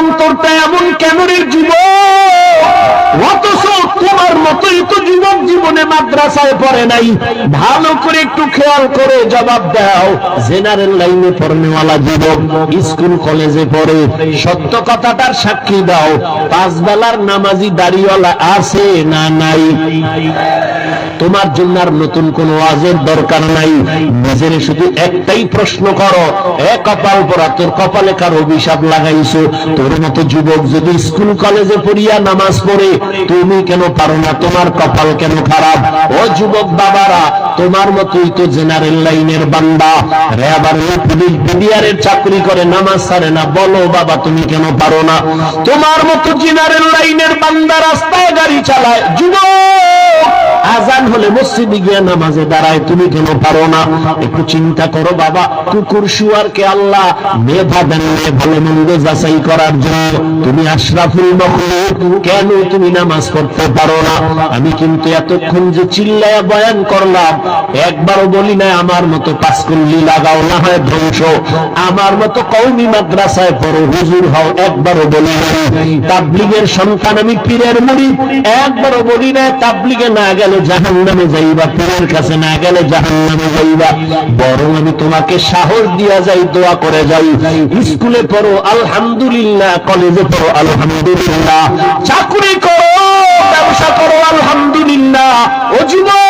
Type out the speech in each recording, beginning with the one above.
অন্তরটা এমন কেমনের যুব অথচ তোমার মতোই তো যুবক জীবনে মাদ্রাসায় পড়ে নাই। ভালো করে একটু খেয়াল করে জবাব দাও। জেনারেল লাইনে পড়নেওয়ালা যুবক, স্কুল, কলেজে পড়ে। সত্য কথাটার সাক্ষী দাও। পাঁচ বেলার নামাজি দাড়িওয়ালা আছে না নাই? তোমার জন্য আর নতুন কোন ওয়াজের দরকার নাই। নিজের শুধু একটাই প্রশ্ন করো। এ কপাল পরা, তোর কপালে কার অভিশাপ লাগাইছো? তোর মতো যুবক যদি স্কুল, কলেজে পড়িয়া নামাজ পড়ে, তুমি কেন পারো না? তোমার কপাল কেন খারাপ। ও যুবক বাবারা, তোমার মতোই তো জেনারেল লাইনের বান্দা। রেবার পুলিশ বিডিআরের চাকরি করে, নামাজ ছাড়ে না। বলো বাবা, তুমি কেন পারো না? তোমার মতো জেনারেল লাইনের বান্দা রাস্তায় গাড়ি চালায়। যুবক! আজান হলে মসজিদে গিয়ে নামাজে দাঁড়ায়, তুমি কেন পারো না? একটু চিন্তা করো বাবা, কুকুর শুয়ারকে আল্লাহ মেধা দেন ভালো মন্দ যাচাই করার জন্য। তুমি আশরাফুল মখলুক, কেন তুমি নামাজ পড়তে পারো না? আমি কিন্তু এতক্ষণ যে চিল্লায়া বয়ান করলাম, একবারও বলি না আমার মতো পাঁচকুল্লি লাগাও না হয় ধ্বংস। আমার মতো কৌমি মাদ্রাসায় পড়ো, হুজুর হও, একবারও বলি না তাবলিগের সন্তান আমি পীরের মুড়ি, একবারও বলি না তাবলিগে না গেলে জাহান নামে যাইবা, পীরের কাছে না গেলে জাহান নামে যাইবা। বরং আমি তোমাকে সাহস দিয়া যাই, দোয়া করে যাই। স্কুলে পড়ো, আলহামদুলিল্লাহ। কলেজে পড়ো, আলহামদুলিল্লাহ। চাকরি করো, ব্যবসা করো, আলহামদুলিল্লাহ। যুবক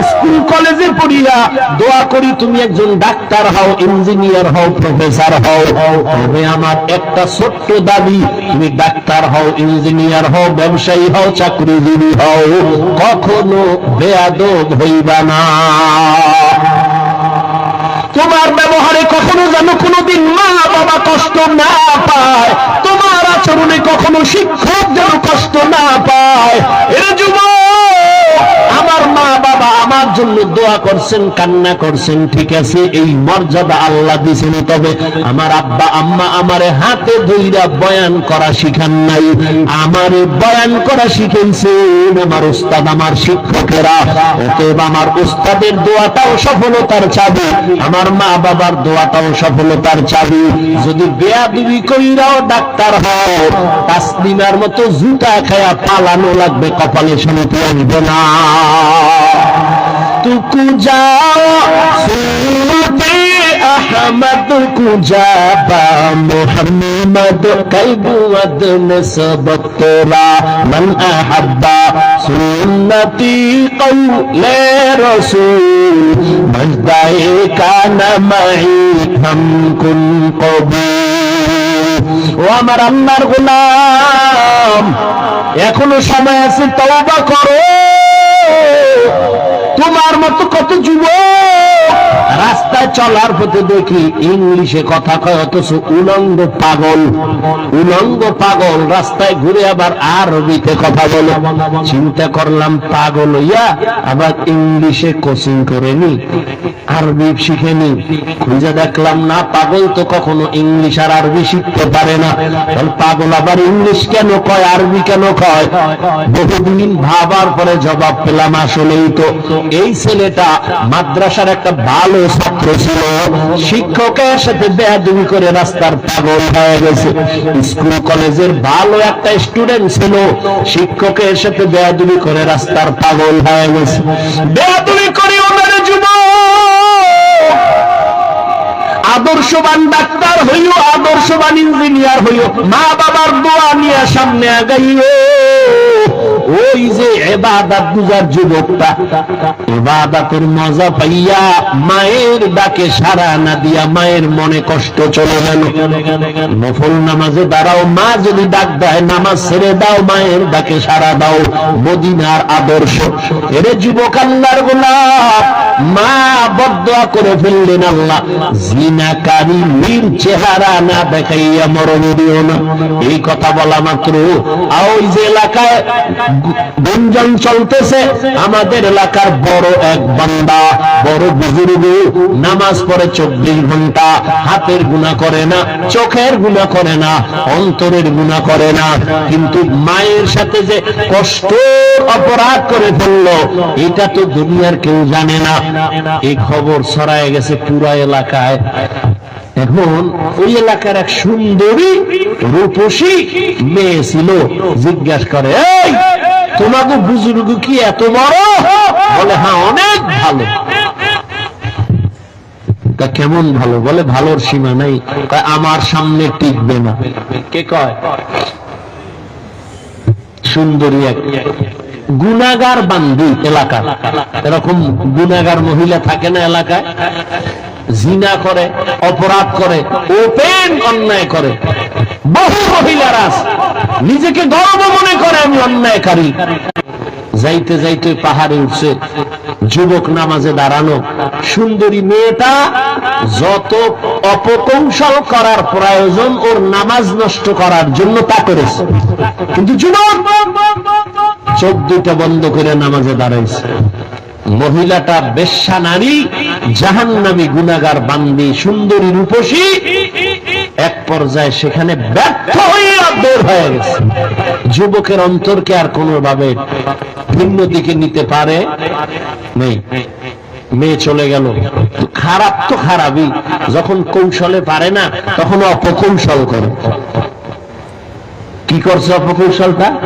স্কুল কলেজে পড়িয়া দোয়া করি, তুমি একজন ডাক্তার হও, ইঞ্জিনিয়ার হও, প্রফেসর হও। তবে আমার একটা ছোট্ট দাবি, তুমি ডাক্তার হও, ইঞ্জিনিয়ার হও, ব্যবসায়ী হও, চাকরিজীবী হও। কখনো বেয়াদব হইবা না। তোমার ব্যবহারে কখনো যেন কোনোদিন মা বাবা কষ্ট না পায়। তোমার আচরণে কখনো শিক্ষক যেন কষ্ট না পায়। এর যুবক আমার মা বাবা আমার জন্য দোয়া করছেন, কান্না করছেন, ঠিক আছে, এই মর্যাদা আল্লাহ দিছেন, তবে আমার আব্বা, আম্মা আমারে হাতে ধইরা বয়ান করা শিখান নাই। আমারে বয়ান করা শিখেছেন আমার উস্তাদ, আমার শিক্ষকেরা। অতএব আমার উস্তাদের দোয়াটাও সফলতার চাবি, আমার মা বাবার দোয়াটাও সফলতার চাবি। যদি বেয়াদবি কইরাও ডাক্তার হও তাসলিমার মতো জুতা খায়া পালানো লাগবে, কপালে শান্তি আসবে না। तुकु जाओ सूरते अहमद कुजाबा मोहम्मद कैबुअद नसबत तोरा मन अहब्बा सुन्नती कौले रसूल मजदाए कान मई हम कुन কবুল ও আমার আল্লাহর গোলাম এখনো সময় আছে তওবা করো তোমার মতো কত যুব রাস্তায় চলার পথে দেখি ইংলিশে কথা কয়, অথচ উলঙ্গ পাগল। উলঙ্গ পাগল, রাস্তায় ঘুরে আবার আরবিতে কথা বলে। চিন্তা করলাম পাগল হইয়া আবার ইংলিশে কোচিং করেনি আরবি শিখেনি। খুঁজে দেখলাম না, পাগল তো কখনো ইংলিশ আর আরবি শিখতে পারে না। পাগল আবার ইংলিশ কেন কয়, আরবি কেন কয়? বহুদিন ভাবার পরে জবাব পেলাম আসলেই তো। এই ছেলেটা মাদ্রাসার একটা ভালো ছাত্র ছিল। শিক্ষকের সাথে বেয়াদুমি করে রাস্তার পাগল হয়ে গেছে। স্কুল, কলেজের ভালো একটা স্টুডেন্ট ছিল। শিক্ষকের সাথে বেয়াদুমি করে রাস্তার পাগল হয়ে গেছে। বেয়াদুমি করে ওনার আদর্শবান ডাক্তার হইও আদর্শবান ইঞ্জিনিয়ার হইও। মা বাবার দোয়া নিয়ে সামনে আগাইও। ওই যে এবাদাত বুঝার যুবকটা, এবাদাতের মজা পাইয়া মায়ের ডাকে সারা না দিয়া মায়ের মনে কষ্ট চলে গেল। নফল নামাজে দাঁড়াও, মা যদি ডাক দেয়, নামাজ ছেড়ে দাও, মায়ের ডাকে সারা দাও, মদিনার আদর্শ। এরে যুবক আল্লাহর গোলাপ, মা বদয়া করে ফেললেন আল্লাহ। জিনাকারী নীল চেহারা না দেখাইয়া মরণ দিও না। এই কথা বলা মাত্র। আর ওই যে এলাকায় গুঞ্জন চলতেছে। আমাদের এলাকার বড় এক বান্দা, বড় বুজুর্গ, নামাজ পড়ে চব্বিশ ঘণ্টা, হাতের গুণা করে না, চোখের গুণা করে না, অন্তরের গুণা করে না। কিন্তু মায়ের সাথে যে কষ্ট অপরাধ করে ফেলল, এটা তো দুনিয়ার কেউ জানে না। এই খবর ছড়ায় গেছে পুরা এলাকায়। এখন ওই এলাকার এক সুন্দরী রূপসী মেয়ে ছিল, জিজ্ঞাসা করে, এই তোমাকে বুজুর্গ কি এত বড়? বলে হ্যাঁ অনেক ভালো। কেমন ভালো? বলে, ভালোর সীমা নাই। আমার সামনে টিকবে না। কে কয়? সুন্দরী এক গুনাগার বান্ধি এলাকা এরকম গুনাগার মহিলা থাকে না এলাকায়? জিনা করে, অপরাধ করে ওপেন অন্যায় করে। বহু মহিলারা। নিজেকে গর্ব মনে করে আমি অন্যায়কারী। যাইতে যাইতে পাহাড়ে উঠছে, যুবক নামাজে দাঁড়ানো। সুন্দরী মেয়েটা যত অপকৌশল করার প্রয়োজন, ওর নামাজ নষ্ট করার জন্য তা করেছে। কিন্তু যুবক, চোখ দুইটা বন্ধ করে নামাজে দাঁড়াইছে। মহিলাটা বেশ্যা নারী, জাহান্নামী গুনাগার বান্দি, সুন্দরী রূপসী, এক পর্যায়ে সেখানে ব্যর্থ হইয়া বের হয়ে গেছে। যুবকের অন্তরকে আর কোনোভাবে ভিন্ন দিকে নিতে পারে নেই। মেয়ে চলে গেল। খারাপ তো খারাপই। যখন কৌশলে পারে না, তখন অপকৌশল করে। কি করছে অপকৌশলটা?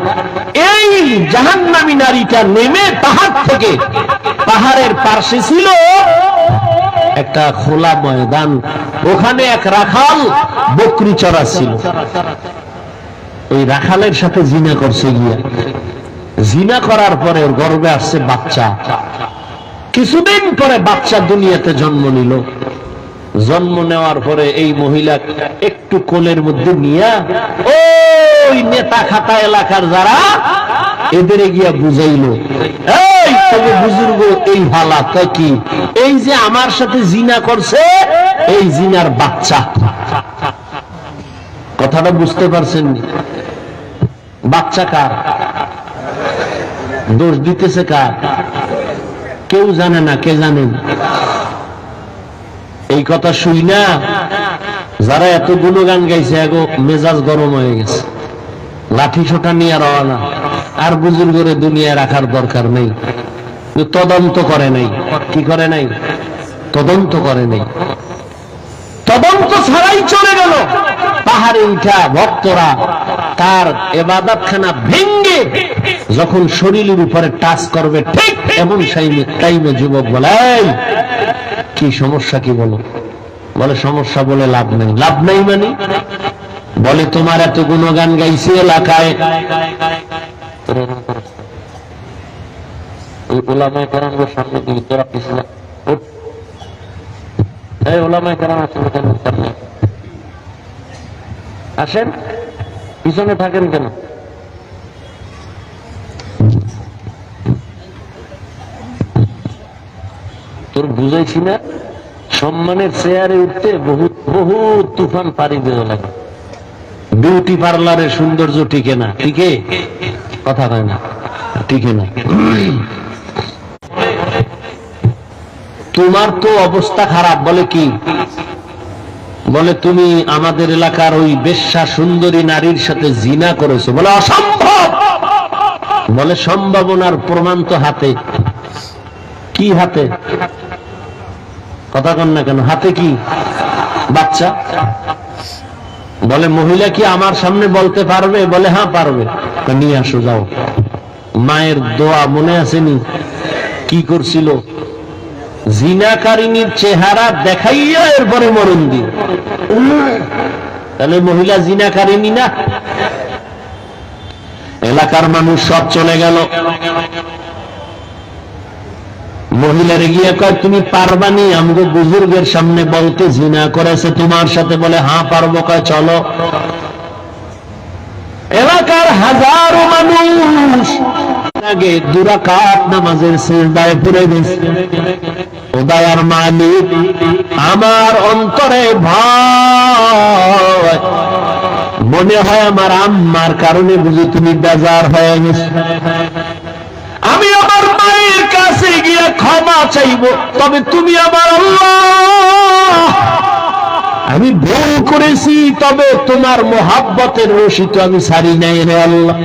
এই জাহান্নামী নারীটা নেমে পাহাড় থেকে পাহাড়ের পার্শ্বে ছিল একটা খোলা ময়দান। ওখানে এক রাখাল বকরি চড়া ছিল। ওই রাখালের সাথে জিনা করছে গিয়া। জিনা করার পরে ওর গর্বে আসছে বাচ্চা। কিছুদিন পরে বাচ্চা দুনিয়াতে জন্ম নিল। জন্ম নেওয়ার পরে এই মহিলা একটু কোলের মধ্যে নিয়া ওই নেতা খাতা এলাকার যারা, এদের গিয়া বুঝাইলো, এই, তবে বুজুর্গ, এই তাই কি? এই যে আমার সাথে জিনা করছে, এই জিনার বাচ্চা। কথাটা বুঝতে পারছেন বাচ্চা কার? দোষ দিতেছে কার? কেউ জানে না, কে জানেন এই কথা শুই না, যারা এত গুণগান গাইছে এগো মেজাজ গরম হয়ে গেছে। লাঠি সোটা নিয়ে রওনা। আর বুজুর্গরে দুনিয়া রাখার দরকার নেই। তদন্ত করে নাই। কি করে নাই? তদন্ত করে নাই। তদন্ত ছাড়াই চলে গেল। পাহাড়ে উঠা ভক্তরা তার এবাদতখানা ভেঙ্গে যখন শরীরের উপরে টাচ করবে, ঠিক এমন টাইমে যুবক বলে কি সমস্যা কি বলো? বলে, সমস্যা বলে লাভ নেই। লাভ নেই মানে? বলে, তোমার এত গুণগান গাইছে এলাকায়? পিছনে আসেন। পিছনে থাকেন কেন? তোর বুঝাইছি না? সম্মানের চেয়ারে উঠতে বহুত বহুত তুফান পাড়ি দেওয়া লাগে। বিউটি পার্লারের সৌন্দর্য টিকে না। টিকে? কথা হয় না। টিকে না। তোমার তো অবস্থা খারাপ, বলে কি? বলে, তুমি আমাদের এলাকার ওই বেশ্যা সুন্দরী নারীর সাথে জিনা করেছ। বলে, অসম্ভব! বলে, সম্ভাবনার প্রমাণ তো হাতে। কি হাতে? কথা কন না কেন, হাতে কি? বাচ্চা? বলে, মহিলা কি আমার সামনে বলতে পারবে? বলে হ্যাঁ পারবে। নিয়ে আসো, যাও। মায়ের দোয়া মনে আসেনি। কি করছিল? জিনাকারিনীর চেহারা দেখাইয়া এরপরে মরণ দিন তাহলে মহিলা জিনাকারিনী না? এলাকার মানুষ সব চলে গেল। মহিলার গিয়ে কয়, তুমি পারবানি আমগো বুজুর্গের সামনে বলতে জিনা করেছে, তোমার সাথে বলে হ্যাঁ পারব। কয়, চলো। এলাকার হাজারো মানুষ আগে দুরাকাত নামাজের গেছে। ও দয়ার মালিক, আমার অন্তরে ভয়। মনে হয় আমার আম্মার কারণে বুঝি তুমি বেজার হয়ে গেছে আমি আমার মায়ের কাছে গিয়ে ক্ষমা চাইব, তবে তুমি আমার আমি ভুল করেছি, তবে তোমার মোহাব্বতের রশি তো আমি সারি নাই রে আল্লাহ।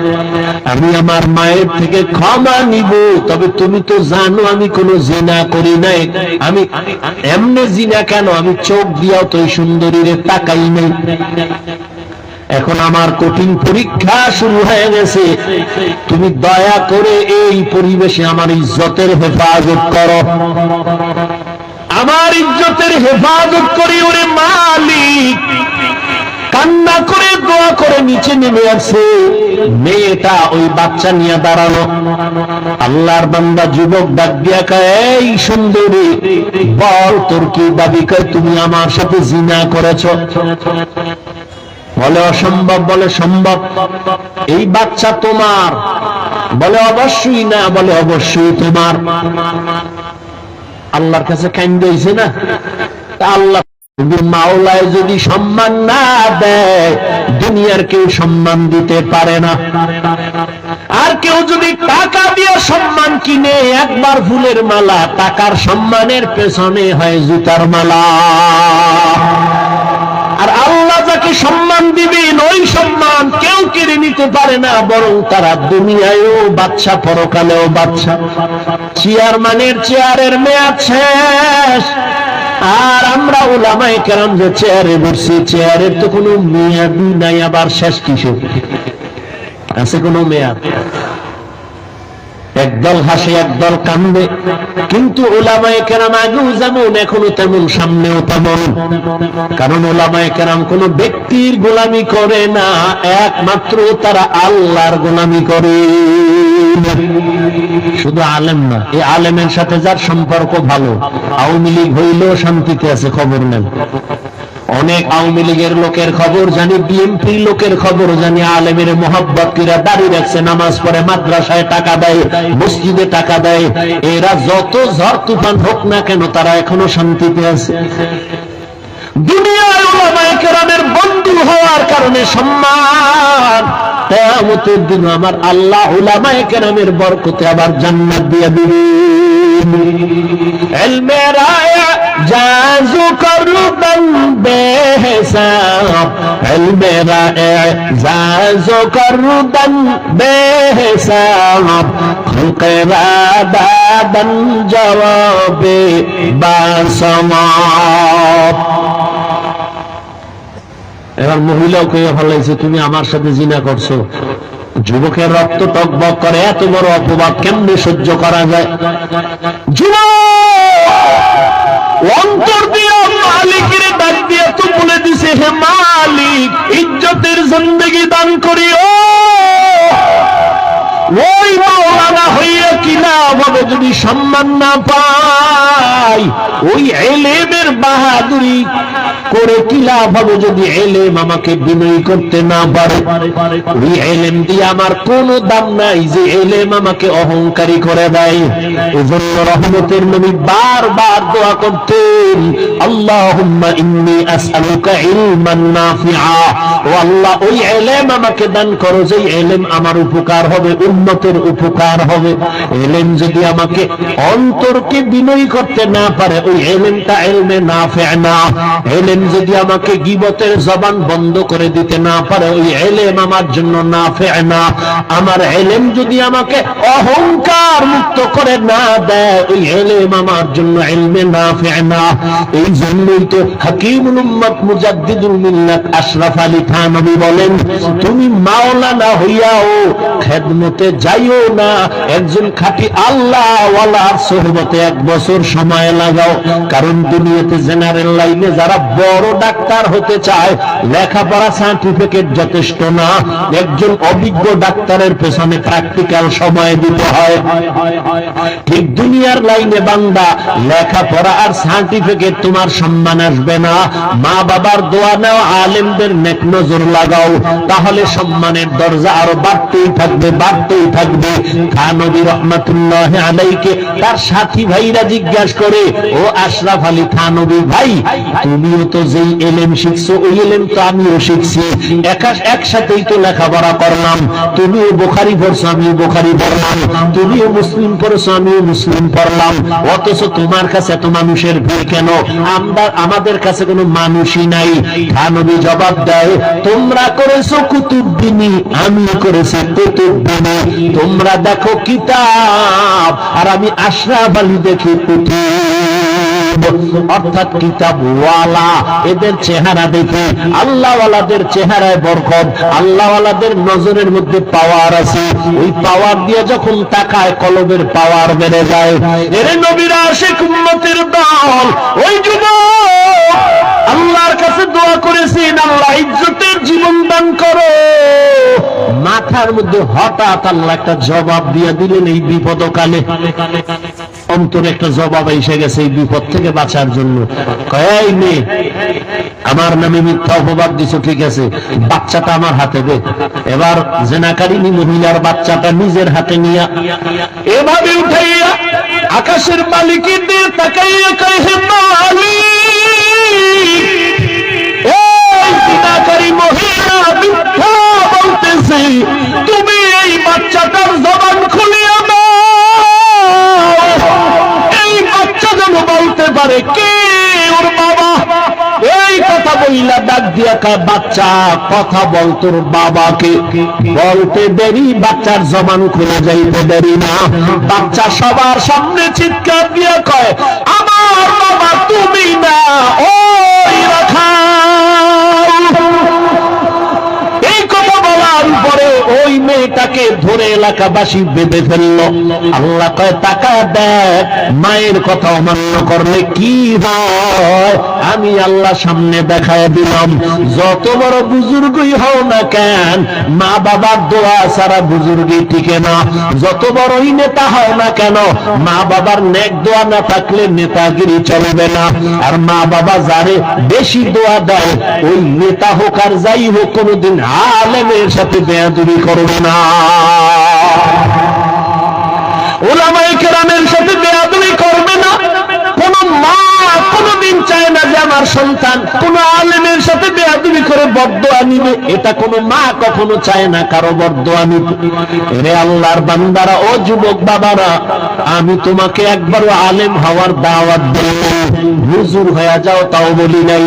আমি আমার মায়ের থেকে ক্ষমা নিব, তবে তুমি তো জানো আমি কোনো জিনা করি নাই। আমি এমনি জিনা কেন? আমি চোখ দিয়াও তো সুন্দরীরে তাকাই নাই। এখন আমার কঠিন পরীক্ষা শুরু হয়ে গেছে। তুমি দয়া করে এই পরিবেশে আমার ইজ্জতের হেফাজত করো। আমার ইজ্জতের হেফাজত করি ওরে মালিক। কান্না করে দোয়া করে নিচে নেমে আসছে মেয়েটা ওই বাচ্চা নিয়ে দাঁড়ানো আল্লাহর বান্দা যুবক ডাক দিয়া এই সুন্দরী, বল তোর কি দাবি তুমি আমার সাথে জিনা করেছ? বলে অসম্ভব, বলে সম্ভব। এই বাচ্চা তোমার, বলে অবশ্যই না, বলে অবশ্যই তোমার। আল্লাহর কাছে কান্দে হয়েছে না? আল্লাহ মাওলায় যদি সম্মান না দেয়, দুনিয়ার কেউ সম্মান দিতে পারে না। আর কেউ যদি টাকা দিয়ে সম্মান কিনে, একবার ফুলের মালা, টাকার সম্মানের পেছনে হয় জুতার মালা। আর আল্লাহ যাকে সম্মান দিবেন, ওই সম্মান কেউ কেড়ে নিতে পারে না, বরং তারা দুনিয়ায়ও বাচ্চা পরকালেও বাচ্চা চেয়ারম্যানের চেয়ারের মেয়াদ শেষ। আর আমরা ওলামাই কেরাম যে চেয়ারে বসছি, চেয়ারের তো কোনো মেয়াদই নাই, আবার শেষ কিসের? আছে কোনো মেয়াদ? একদল হাসে, একদল কান্দে। কিন্তু ওলামায় কেরাম আগেও যেমন, এখনও তেমন, সামনেও তেমন। কারণ ওলামায় কেরাম কোন ব্যক্তির গোলামি করে না, একমাত্র তারা আল্লাহর গোলামি করে। শুধু আলেম না, এই আলেমের সাথে যার সম্পর্ক ভালো, আওয়ামী লীগ হইলেও শান্তিতে আছে, খবর নেন। অনেক আওয়ামী লীগের লোকের খবর, জানি বিএনপি লোকের খবর, জানি আলমের মোহাম্মত কিরা দাঁড়িয়ে রাখছে, নামাজ পড়ে মাদ্রাসায় টাকা দেয়, মসজিদে টাকা দেয়। এরা যত ঝড় তুফান হোক না কেন, তারা এখনও শান্তিতে আছে। আমার জান্নাত দিয়ে দিবে। এলমেরায়া जाजू करू बंदे मेरा जाजो करू बंदे खुलकरा दादन जवाबे बासमा এবার মহিলাও কে ফলাইছে তুমি আমার সাথে জিনা করছ যুবকের রক্ত টকবক করে, এত বড় অপবাদ কেমনে সহ্য করা যায়? যুবক! অন্তর দিয়ে মালিকের ডাক দিয়ে তো বলে দিছে, হে মালিক, ইজ্জতের জিন্দগি দান করিও। ওই মাওলানা হইয়া কিনা হবে যদি সম্মান না পাই ওই এলেমের বাহাদুরি করে কি লাভ হবে যদি এলেম আমাকে বিনয়ী করতে না পারে? ওই এলেম দিয়ে আমার কোনো দাম নাই যে এলেম আমাকে অহংকারী করে দেয়। এজন্য রহমতের নবী দোয়া করতেন ইন্নী আসআলুকা ইলমান নাফিআ। ও আল্লাহ, ওই এলেম আমাকে দান করো যে এলেম আমার উপকার হবে। উন্নতের উপকার হবে। এলেম যদি আমাকে অন্তরকে বিনয়ী করতে না পারে, ওই এলেমটা এলমে না না। এলেম যদি আমাকে গিবতের জবান বন্ধ করে দিতে না পারে, ওই এলেম আমার জন্য না না। আমার এলেম যদি আমাকে অহংকার মুক্ত করে না দেয়, ওই এলেম আমার জন্য এলমে না না। এই জন্যই তো হাকিমুল উম্মত মুজাদ্দিদুল মিল্লাত আশরাফ আলী থানবী বলেন, তুমি মাওলানা হইয়াও খেদমতে যাইও না, একজন খাঁটি আল্লাহ ওয়ালার সোহবতে এক বছর সময় লাগাও। কারণ দুনিয়াতে জেনারেল লাইনে যারা বড় ডাক্তার হতে চায়, লেখাপড়া সার্টিফিকেট যথেষ্ট না। একজন অভিজ্ঞ ডাক্তারের পেছনে প্র্যাকটিক্যাল সময় দিতে হয়। ঠিক দুনিয়ার লাইনে বান্দা, লেখাপড়া আর সার্টিফিকেট তোমার সম্মান আসবে না। মা বাবার দোয়া নাও, আলেমদের নেক নজর লাগাও। তাহলে সম্মানের দরজা আরও বাড়তেই থাকবে, বাড়তেই পড়েই থাকবে। থানবী রহমাতুল্লাহ আলাইকে তার সাথী ভাইরা জিজ্ঞাসা করে, ও আশরাফ আলী থানবী ভাই, তুমিও তো যেই এলেম শিখছো, ওই এলেম তো আমিও শিখছি। একসাথেই তো লেখাপড়া করলাম। তুমিও বোখারি পড়ছো, আমিও বোখারি পড়লাম। তুমিও মুসলিম পড়ছো, আমিও মুসলিম পড়লাম। অথচ তোমার কাছে এত মানুষের ভিড় কেন? আমরা, আমাদের কাছে কোনো মানুষই নাই। থানবী জবাব দেয়, তোমরা করেছ কুতুববিনী আমি করেছি কুতুববিনী তোমরা দেখো কিতাব আর আমি আশরাফ আলী দেখি কুতুব অর্থাৎ কিতাব ওয়ালা এদের আল্লাহওয়ালাদের নজরের মধ্যে পাওয়ার আছে। ওই পাওয়ার দিয়ে যখন তাকায় পাওয়ার বেড়ে যায়। আল্লাহর কাছে দোয়া করেছেন, আল্লাহ ইজ্জতের জীবন দান করো। মাথার মধ্যে হঠাৎ আল্লাহ একটা জবাব দিয়ে দিলেন এই বিপদকালে। অন্তরে একটা জবাব এসে গেছে এই বিপদ থেকে বাঁচার জন্য। কয় মেয়ে, আমার নামে মিথ্যা অপবাদ দিছো, ঠিক আছে, বাচ্চাটা আমার হাতে দে। এবার জেনাকারিনী মহিলার বাচ্চাটা নিজের হাতে নিয়া এভাবে উঠাইয়া আকাশের মালিকের দিয়ে তাকাইয়া কয় মালিক মহিলা মিথ্যা বলতেছে তুমি এই বাচ্চাটার জবান খুলিয়া দাও এই বাচ্চা যেন পারে কে ওর বাবা? এই কথা বইলা ডাক দিয়া কা বাচ্চা, কথা বল তোর বাবাকে। বলতে দেরি, বাচ্চার জবান খুলে যাইতে দেরি না। বাচ্চা সবার সামনে চিৎকার দিয়া কয়, আমার বাবা তুমি না, ওই রাখাল ওই মেয়েটাকে ধরে এলাকাবাসী বেঁধে ফেলল। আল্লাহ কয়, টাকা দেখ, মায়ের কথা অমান্য করলে কি হয়? আমি আল্লাহ সামনে দেখায় দিলাম, যত বড় বুজুর্গই হও না কেন মা বাবার দোয়া ছাড়া বুজুর্গি টিকে না। যত বড়ই নেতা হয় না কেন মা বাবার নেক দোয়া না থাকলে নেতাগিরি চলবে না। আর মা বাবা যারে বেশি দোয়া দেয়, ওই নেতা হোক আর যাই হোক, কোনোদিন আলেমের সাথে বেয়াদুরি করবে না। ওলামাই কেরামের সাথে বেয়াদুরি করবে না কোন মা কোনদিন চায় না যে আমার সন্তান, কোন আলেমের সাথে বেয়াদুরি করে বদদোয়া নিবে, এটা কোন মা কখনো চায় না, কারও বদদোয়া নিবে। রে আল্লাহর বান্দারা, ও যুবক বাবারা, আমি তোমাকে একবারও আলেম হওয়ার দাওয়াত হুজুর হয়ে যাও, তাও বলি নাই।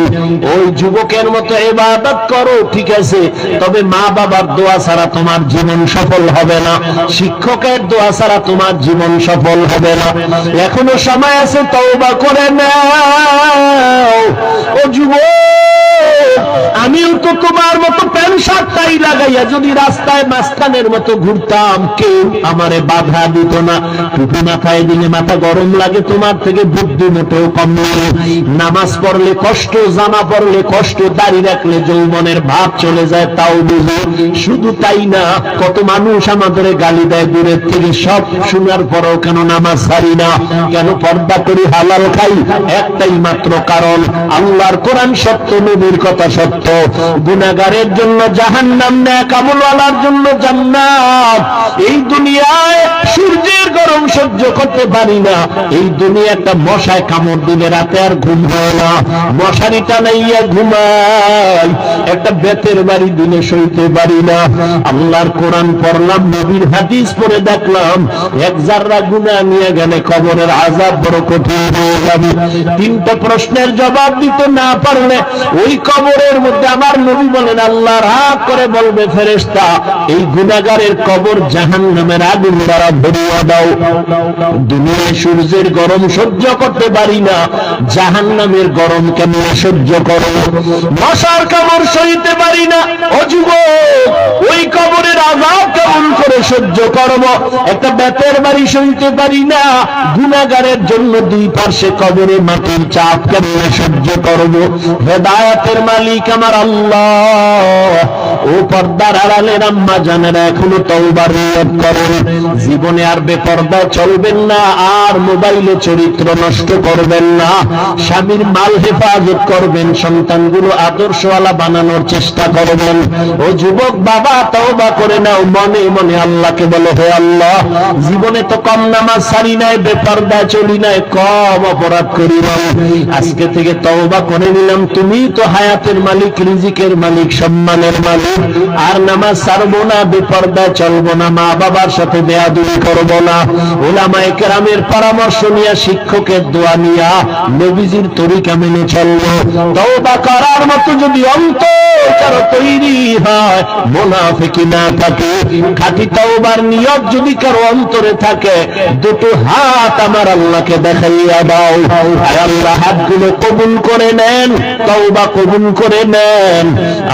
ওই যুবকের মতো এবাদত করো, ঠিক আছে, তবে মা বাবার দোয়া ছাড়া তোমার জীবন সফল হবে না। শিক্ষকের দোয়া ছাড়া তোমার জীবন সফল হবে না। এখনও সময় আছে, তওবা করে নাও। আমিও তো তোমার মতো প্যান্ট শার্ট টাই লাগাইয়া যদি রাস্তায় মাস্তানের মতো ঘুরতাম, কেউ আমারে বাধা দিত না। টুপি মাথায় দিলে মাথা গরম লাগে, তোমার থেকে বুদ্ধি মোটেও কম নেই নামাজ পড়লে কষ্ট, জামা পড়লে কষ্ট, দাড়ি রাখলে যৌবনের ভাব চলে যায়, তাও বুঝো। শুধু তাই না, কত মানুষ আমাদের গালি দেয় দূরের থেকে, সব শোনার পরও কেন নামাজ ছাড়ি না? কেন পর্দা করি, হালাল খাই? একটাই মাত্র কারণ আল্লাহর কোরআন সত্য, নবীর কথা সত্য। গুনাগারের জন্য জাহান্নাম ন্যাক আমলওয়ালার জন্য জান্নাত। এই দুনিয়ায় সূর্যের গরম সহ্য করতে পারি না। এই দুনিয়া একটা মশায় কামড় দিলে রাতে আর ঘুম হয় না। মশারি টানাইয়া ঘুমাই। একটা বেতের বাড়ি দিনে সইতে পারি না। আল্লাহর কোরআন পড়লাম, নবীর হাদিস পড়ে দেখলাম। এক জাররা গুণা নিয়ে গেলে কবরের আজাব বড় কঠিন হয়ে যাবে। তিনটা প্রশ্নের জবাব দিতে না পারলে ওই কবরের মধ্যে আমার নবী বলেন, আল্লাহ রাগ করে বলবে, ফেরেশতা, এই গুনাগারের কবর জাহান নামের আগুন দ্বারা ভরিয়া দাও। দুনিয়ায় সূর্যের গরম সহ্য করতে পারি না জাহান নামের গরম কেমন সহ্য করো? মশার কামড় সইতে পারি না, ও যুবক, ওই কবরের আজাব কেমন করে সহ্য করব? একটা বেতের বাড়ি সইতে পারি না গুনাগারের জন্য দুই পার্শ্বে কবরে মাটির চাপ কেমন সহ্য করব। হেদায়াতের মালিক আমার আল্লাহ। ও পর্দার আড়ালের আম্মা জানেরা এখনও নিয়ত করেন। জীবনে আর বেপর্দা চলবেন না, আর মোবাইলে চরিত্র নষ্ট করবেন না। স্বামীর মাল হেফাজত করবেন, সন্তানগুলো আদর্শওয়ালা বানানোর চেষ্টা করবেন। ও যুবক বাবা, তওবা করে নাও, মনে মনে আল্লাহকে বলো, হে আল্লাহ, জীবনে তো কম নামাজ সারি নাই বেপর্দা চলি নাই, কম অপরাধ করি নাই। আজকে থেকে তওবা করে নিলাম। তুমি তো হায়াতের মালিক, রিজিকের মালিক, সম্মানের মালিক। আর নামাজ ছাড়বো না বেপর্দা চলবো না মা বাবার সাথে বেয়াদুরি করব না। ওলামায়ে কেরামের পরামর্শ নিয়া, শিক্ষকের দোয়া নিয়া, নবীজির তরিকা মেনে চলবো। তওবা করার মতো যদি অন্তর কারও তৈরি হয় মোনাফিকি না থাকে। খাঁটি তওবার নিয়ত যদি কারও অন্তরে থাকে, দুটো হাত আমার আল্লাহকে দেখাইয়া দাও। আল্লাহ, হাতগুলো কবুল করে নেন, তওবা কবুল করে নেন।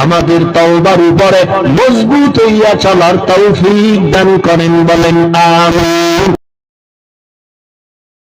আমাদের তওবার উপরে মজবুত হইয়া চলার তৌফিক দান করেন বলেন, আমিন।